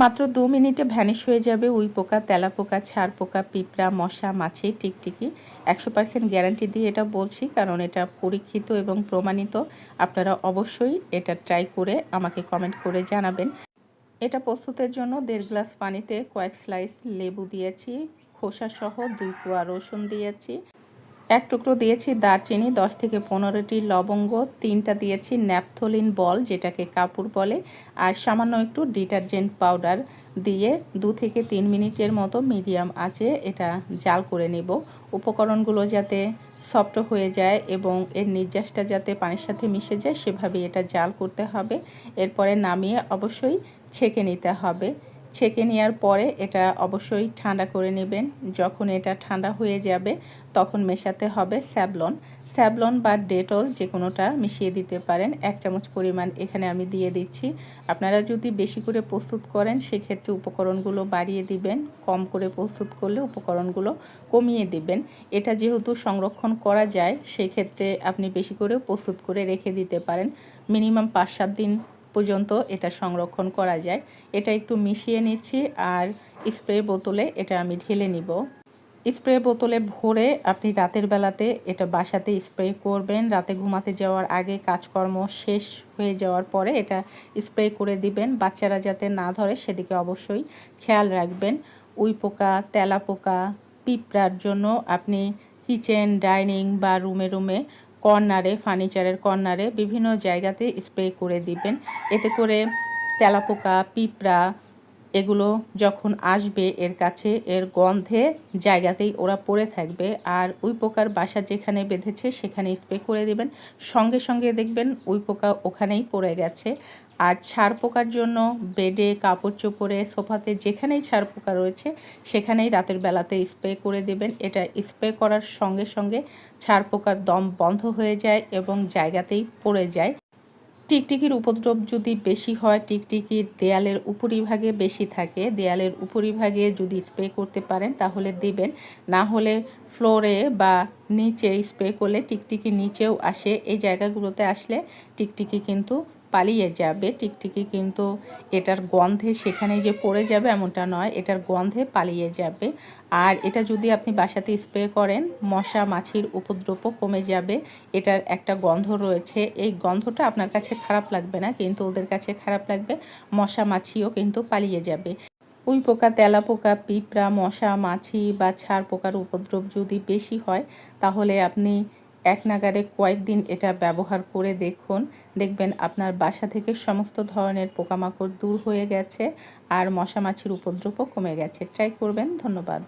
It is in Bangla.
মাত্র দু মিনিটে ভ্যানিশ হয়ে যাবে উই পোকা, তেলা পোকা ছাড় পোকা, পিঁপড়া, মশা, মাছি, টিকটিকি। একশো পার্সেন্ট গ্যারান্টি দিয়ে এটা বলছি, কারণ এটা পরীক্ষিত এবং প্রমাণিত। আপনারা অবশ্যই এটা ট্রাই করে আমাকে কমেন্ট করে জানাবেন। এটা প্রস্তুতের জন্য দেড় গ্লাস পানিতে কয়েক স্লাইস লেবু দিয়েছি, খোসা সহ দুই কোয়া রসুন দিয়েছি। এক টুকরো দিয়েছি দারচিনি, দশ থেকে পনেরোটি লবঙ্গ, তিনটা দিয়েছি ন্যাপথলিন বল, যেটাকে কাপড় বলে, আর সামান্য একটু ডিটারজেন্ট পাউডার দিয়ে দু থেকে তিন মিনিটের মতো মিডিয়াম আঁচে এটা জাল করে নেব। উপকরণগুলো যাতে সফট হয়ে যায় এবং এর নির্যাসটা যাতে পানির সাথে মিশে যায়, সেভাবে এটা জাল করতে হবে। এরপরে নামিয়ে অবশ্যই ছেঁকে নিতে হবে। ছেঁকে নেওয়ার পরে এটা অবশ্যই ঠান্ডা করে নেবেন। যখন এটা ঠান্ডা হয়ে যাবে, তখন মেশাতে হবে স্যাবলন। স্যাবলন বা ডেটল যে কোনোটা মিশিয়ে দিতে পারেন। এক চামচ পরিমাণ এখানে আমি দিয়ে দিচ্ছি। আপনারা যদি বেশি করে প্রস্তুত করেন, সেক্ষেত্রে উপকরণগুলো বাড়িয়ে দিবেন। কম করে প্রস্তুত করলে উপকরণগুলো কমিয়ে দিবেন। এটা যেহেতু সংরক্ষণ করা যায় সেই ক্ষেত্রে আপনি বেশি করে প্রস্তুত করে রেখে দিতে পারেন। মিনিমাম পাঁচ সাত দিন পর্যন্ত এটা সংরক্ষণ করা যায়। এটা একটু মিশিয়ে নিচ্ছি আর স্প্রে বোতলে এটা আমি ঢেলে নিব। স্প্রে বোতলে ভরে আপনি রাতের বেলাতে এটা বাসাতে স্প্রে করবেন। রাতে ঘুমাতে যাওয়ার আগে কাজকর্ম শেষ হয়ে যাওয়ার পরে এটা স্প্রে করে দিবেন। বাচ্চারা যাতে না ধরে সেদিকে অবশ্যই খেয়াল রাখবেন। উই পোকা, তেলা পোকা, পিঁপড়ার জন্য আপনি কিচেন ডাইনিং বা রুমে রুমে কর্নারে, ফার্নিচারের কর্নারে বিভিন্ন জায়গাতে স্প্রে করে দিবেন। এতে করে তেলাপোকা, পিঁপড়া এগুলো যখন আসবে এর কাছে এর গন্ধে জায়গাতেই ওরা পড়ে থাকবে। আর উই পোকার বাসা যেখানে বেঁধেছে সেখানে স্প্রে করে দেবেন। সঙ্গে সঙ্গে দেখবেন উই পোকা ওখানেই পড়ে গেছে। আর ছাড় পোকার জন্য বেডে, কাপড় চোপড়ে, সোফাতে যেখানেই ছাড় পোকা রয়েছে, সেখানেই রাতের বেলাতে স্প্রে করে দেবেন। এটা স্প্রে করার সঙ্গে সঙ্গে ছাড় পোকার দম বন্ধ হয়ে যায় এবং জায়গাতেই পড়ে যায়। টিকটিকির উপদ্রব যদি বেশি হয় টিকটিকির দেয়ালের উপরিভাগে বেশি থাকে। দেয়ালের উপরিভাগে যদি স্প্রে করতে পারেন, তাহলে দিবেন। না হলে ফ্লোরে বা নিচে স্প্রে করলে টিকটিকি নিচেও আসে। এই জায়গাগুলোতে আসলে টিকটিকি কিন্তু পালিয়ে যাবে, টিকটিকি কিন্তু এটার গন্ধে সেখানে যে পড়ে যাবে এমনটা নয়, এটার গন্ধে পালিয়ে যাবে। আর এটা যদি আপনি বাসাতে স্প্রে করেন, মশা, মাছির উপদ্রবও কমে যাবে, এটার একটা গন্ধ রয়েছে। এই গন্ধটা আপনার কাছে খারাপ লাগবে না, কিন্তু ওদের কাছে খারাপ লাগবে, মশা, মাছিও কিন্তু পালিয়ে যাবে। উই পোকা, তেলা পোকা, পিঁপড়া, মশা, মাছি বা ছাড় পোকার উপদ্রব যদি বেশি হয়, তাহলে আপনি এক নাগারে কয়েকদিন এটা ব্যবহার করে দেখুন। দেখবেন আপনার বাসা থেকে সমস্ত ধরনের পোকামাকড় দূর হয়ে গেছে আর মশা মাছির উপদ্রবও কমে গেছে। ট্রাই করবেন। ধন্যবাদ।